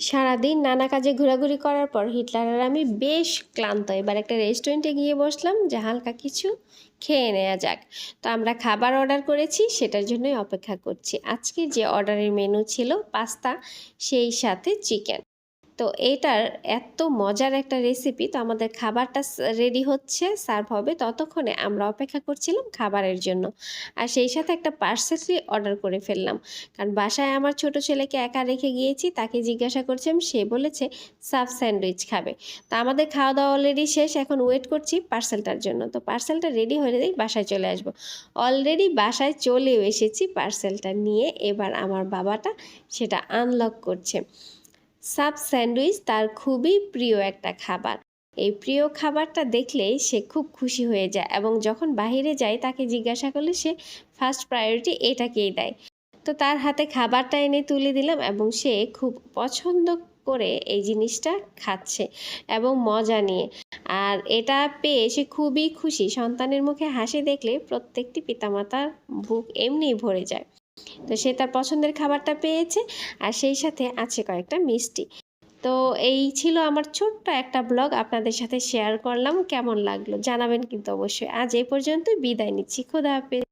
সারাদিন নানা কাজে ঘোরাঘুরি করার পর হিটলার আর আমি বেশ ক্লান্ত। এবার একটা রেস্টুরেন্টে গিয়ে বসলাম, যে হালকা কিছু খেয়ে নেওয়া যাক। তো আমরা খাবার অর্ডার করেছি, সেটার জন্যই অপেক্ষা করছি। আজকে যে অর্ডারের মেনু ছিল পাস্তা, সেই সাথে চিকেন। তো এটার এত মজার একটা রেসিপি তো আমাদের খাবারটা রেডি হচ্ছে সার্ভ হবে। ততক্ষণে আমরা অপেক্ষা করছিলাম খাবারের জন্য। আর সেই সাথে একটা পার্সেলই অর্ডার করে ফেললাম। কারণ বাসায় আমার ছোট ছেলেকে একা রেখে গিয়েছি, তাকে জিজ্ঞাসা করছিলাম সে বলেছে, সাফ স্যান্ডউইচ খাবে। তো আমাদের খাওয়া দাওয়া অলরেডি শেষ, এখন ওয়েট করছি পার্সেলটার জন্য। তো পার্সেলটা রেডি হলেই বাসায় চলে আসব। অলরেডি বাসায় চলেও এসেছি পার্সেলটা নিয়ে, এবার আমার বাবাটা সেটা আনলক করছে। সাব স্যান্ডউইচ তার খুবই প্রিয় একটা খাবার। এই প্রিয় খাবারটা দেখলেই সে খুব খুশি হয়ে যায় এবং যখন বাইরে যায় তাকে জিজ্ঞাসা করলে সে ফার্স্ট প্রায়োরিটি এটাকেই দেয়। তো তার হাতে খাবারটা এনে তুলে দিলাম এবং সে খুব পছন্দ করে এই জিনিসটা খাচ্ছে এবং মজা নিয়ে। আর এটা পেয়ে সে খুবই খুশি। সন্তানের মুখে হাসি দেখলে প্রত্যেকটি পিতামাতার বুক এমনিই ভরে যায়। তো সে তার পছন্দের খাবারটা পেয়েছে আর সেই সাথে আছে কয়েকটা মিষ্টি। তো এই ছিল আমার ছোট্ট একটা ব্লগ, আপনাদের সাথে শেয়ার করলাম, কেমন লাগল জানাবেন কিন্তু অবশ্যই। আজ এই পর্যন্ত বিদায় নিচ্ছি, খোদা হাফেজ।